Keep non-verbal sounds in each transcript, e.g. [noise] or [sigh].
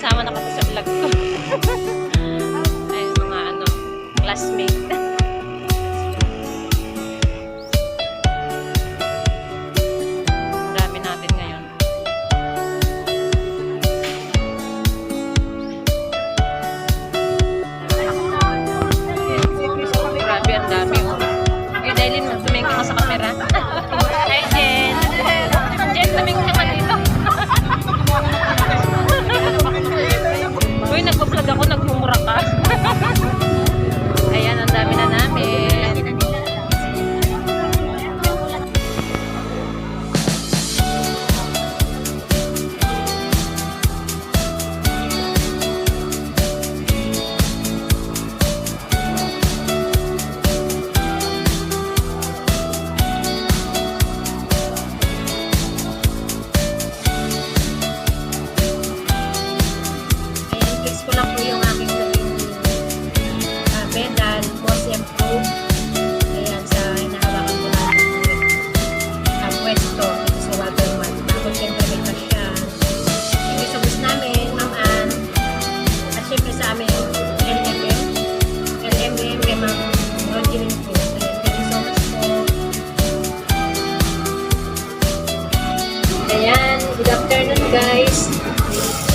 Sama na kasi sa vlog ko. [laughs] Ay, mga ano, classmate. Dami natin ngayon. Grabe, ang dami. Oh. Eh, Dailin, magtumingin ka sa camera.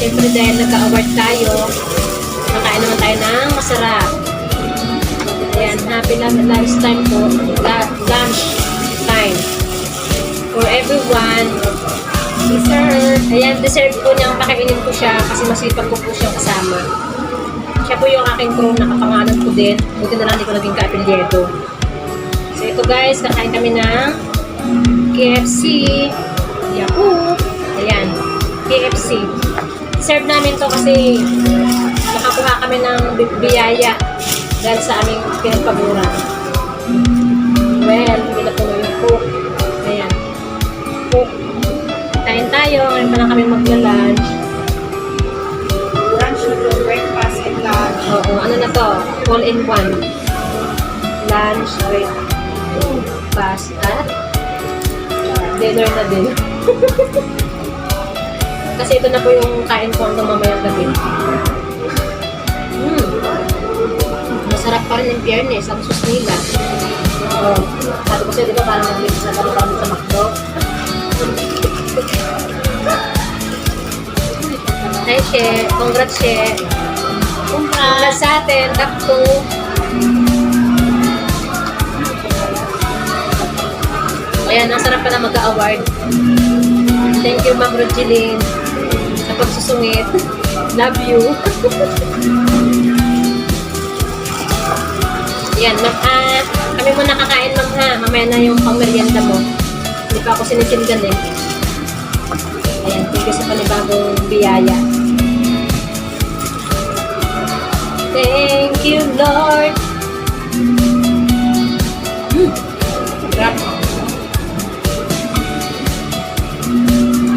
Siyempre dahil nagka-award tayo, nakain naman tayo ng masarap. Ayan, happy lunch time po. Lunch time. For everyone. Dessert. Ayan, dessert po niyang pakainin ko siya kasi masipag ko po siyang kasama. Siya po yung aking crew, nakapangalan ko din. Buti na lang hindi ko naging ka-apelyedo. So ito guys, kakain kami ng KFC. Yahoo! KFC. Serve namin to kasi nakakuha kami ng bi- biyaya dahil sa aming pinagpaguran. Well, hindi na puno yung cook. Ayan. Cook. Kain tayo. Ngayon pa lang kami magla-lunch. Lunch na to, breakfast and lunch. Oo, ano na to? All in one. Lunch, break, fast, at dinner na din. [laughs] Kasi ito na po yung kain ko hanggang mamayang gabi. Mm. Masarap pa rin yung biyernes, ang sus nila. Oh, sabi ko sa'yo, di ba, parang nag-lips na kami kami sa McDo. Hi, She. Congrats, She. Congrats sa atin. 2. Ayan, ang sarap pala mag-award. Thank you, Ma'am Rogeline, sa pagsusungit. [laughs] Love you. [laughs] Yan, ma'am, ah, kami muna kakain, ma'am, ha. Mamaya na yung pang-merienda mo. Hindi pa ako sinisindan, eh. Ayan, thank you sa panibagong biyaya. Thank you, Lord.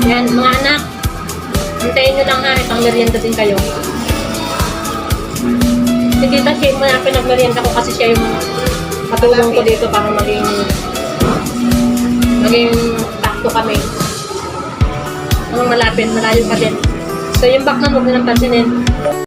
Yan, mga anak. Hintayin nyo lang ha, itang merienda din kayo. Si Tita Shane mo na pinagmerienda ko kasi siya yung katulong ko dito para maging maging takto kami. Ang malapit, malayo pa din. So yung back na huwag na ng pansinin.